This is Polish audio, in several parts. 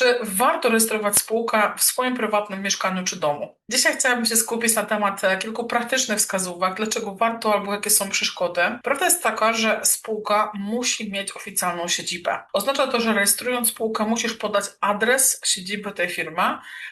Czy warto rejestrować spółkę w swoim prywatnym mieszkaniu czy domu? Dzisiaj chciałabym się skupić na temat e, kilku praktycznych wskazówek, dlaczego warto albo jakie są przeszkody. Prawda jest taka, że spółka musi mieć oficjalną siedzibę. Oznacza to, że rejestrując spółkę musisz podać adres siedziby tej firmy.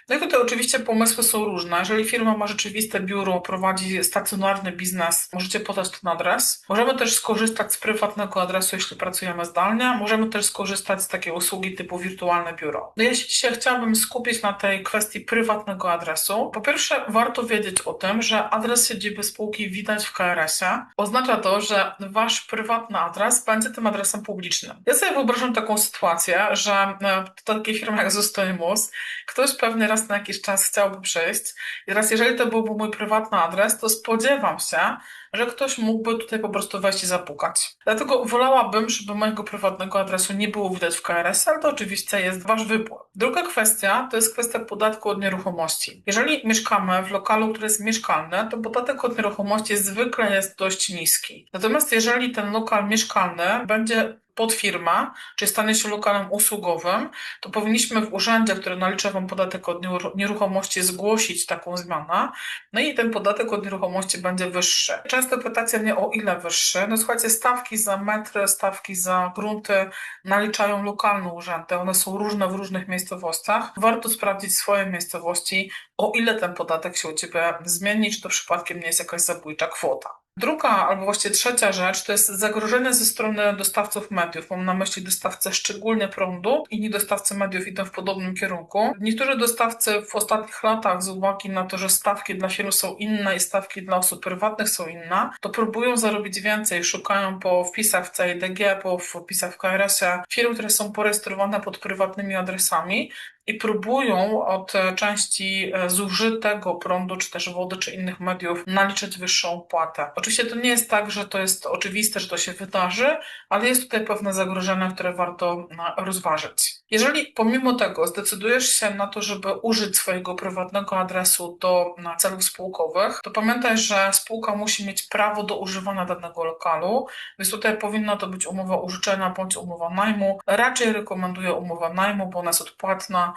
No i tutaj oczywiście pomysły są różne. Jeżeli firma ma rzeczywiste biuro, prowadzi stacjonarny biznes, możecie podać ten adres. Możemy też skorzystać z prywatnego adresu, jeśli pracujemy zdalnie. Możemy też skorzystać z takiej usługi typu wirtualne biuro. No ja się chciałabym skupić na tej kwestii prywatnego adresu. Po pierwsze, warto wiedzieć o tym, że adres siedziby spółki widać w KRS-ie. Oznacza to, że wasz prywatny adres będzie tym adresem publicznym. Ja sobie wyobrażam taką sytuację, że e, to takie firmy jak Zostajmus, ktoś pewnie raz na jakiś czas chciałby przyjść i teraz jeżeli to byłby mój prywatny adres, to spodziewam się, że ktoś mógłby tutaj po prostu wejść i zapukać. Dlatego wolałabym, żeby mojego prywatnego adresu nie było widać w KRS, ale to oczywiście jest wasz wybór. Druga kwestia to jest kwestia podatku od nieruchomości. Jeżeli mieszkamy w lokalu, który jest mieszkalny, to podatek od nieruchomości zwykle jest dość niski. Natomiast jeżeli ten lokal mieszkalny będzie pod firma, czy stanie się lokalem usługowym, to powinniśmy w urzędzie, który nalicza Wam podatek od nieruchomości, zgłosić taką zmianę. No i ten podatek od nieruchomości będzie wyższy. Często pytacie mnie o ile wyższy. No słuchajcie, stawki za metry, stawki za grunty naliczają lokalne urzędy. One są różne w różnych miejscowościach. Warto sprawdzić swoje miejscowości, o ile ten podatek się u Ciebie zmieni, czy to przypadkiem nie jest jakaś zabójcza kwota. Druga, albo właściwie trzecia rzecz, to jest zagrożenie ze strony dostawców mediów. Mam na myśli dostawcę szczególnie prądu. Inni dostawcy mediów idą w podobnym kierunku. Niektórzy dostawcy w ostatnich latach, z uwagi na to, że stawki dla firm są inne i stawki dla osób prywatnych są inne, to próbują zarobić więcej. Szukają po wpisach w CIDG, po wpisach w KRS-ie firm, które są porejestrowane pod prywatnymi adresami i próbują od części e, zużytego prądu, czy też wody, czy innych mediów naliczyć wyższą opłatę. Oczywiście to nie jest tak, że to jest oczywiste, że to się wydarzy, ale jest tutaj pewne zagrożenie, które warto rozważyć. Jeżeli pomimo tego zdecydujesz się na to, żeby użyć swojego prywatnego adresu do celów spółkowych, to pamiętaj, że spółka musi mieć prawo do używania danego lokalu, więc tutaj powinna to być umowa użyczenia bądź umowa najmu. Raczej rekomenduję umowę najmu, bo ona jest odpłatna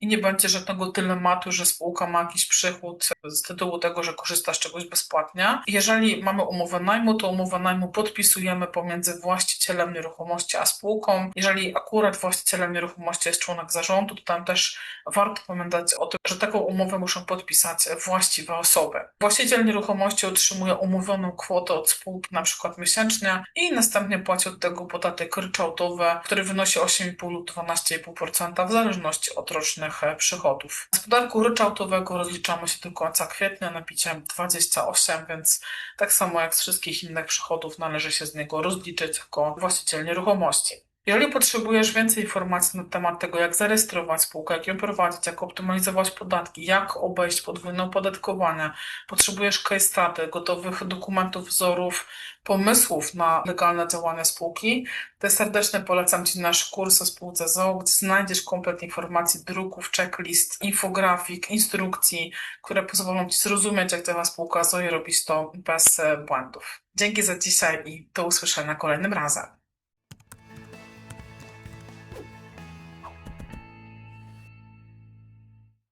i nie będzie żadnego dylematu, że spółka ma jakiś przychód z tytułu tego, że korzysta z czegoś bezpłatnie. Jeżeli mamy umowę najmu, to umowę najmu podpisujemy pomiędzy właścicielem nieruchomości a spółką. Jeżeli akurat właścicielem nieruchomości jest członek zarządu, to tam też warto pamiętać o tym, że taką umowę muszą podpisać właściwe osoby. Właściciel nieruchomości otrzymuje umówioną kwotę od spółki na przykład miesięcznie i następnie płaci od tego podatek ryczałtowy, który wynosi 8,5 lub 12,5% w zależności od rocznych E, przychodów. Z podatku ryczałtowego rozliczamy się do końca kwietnia napiciem 28, więc tak samo jak z wszystkich innych przychodów należy się z niego rozliczyć jako właściciel nieruchomości. Jeżeli potrzebujesz więcej informacji na temat tego, jak zarejestrować spółkę, jak ją prowadzić, jak optymalizować podatki, jak obejść podwójne opodatkowanie, potrzebujesz case study, gotowych dokumentów, wzorów, pomysłów na legalne działania spółki, to serdecznie polecam Ci nasz kurs o spółce ZOO, gdzie znajdziesz komplet informacji, druków, checklist, infografik, instrukcji, które pozwolą Ci zrozumieć, jak działa spółka ZOO i robić to bez błędów. Dzięki za dzisiaj i do usłyszenia kolejnym razem.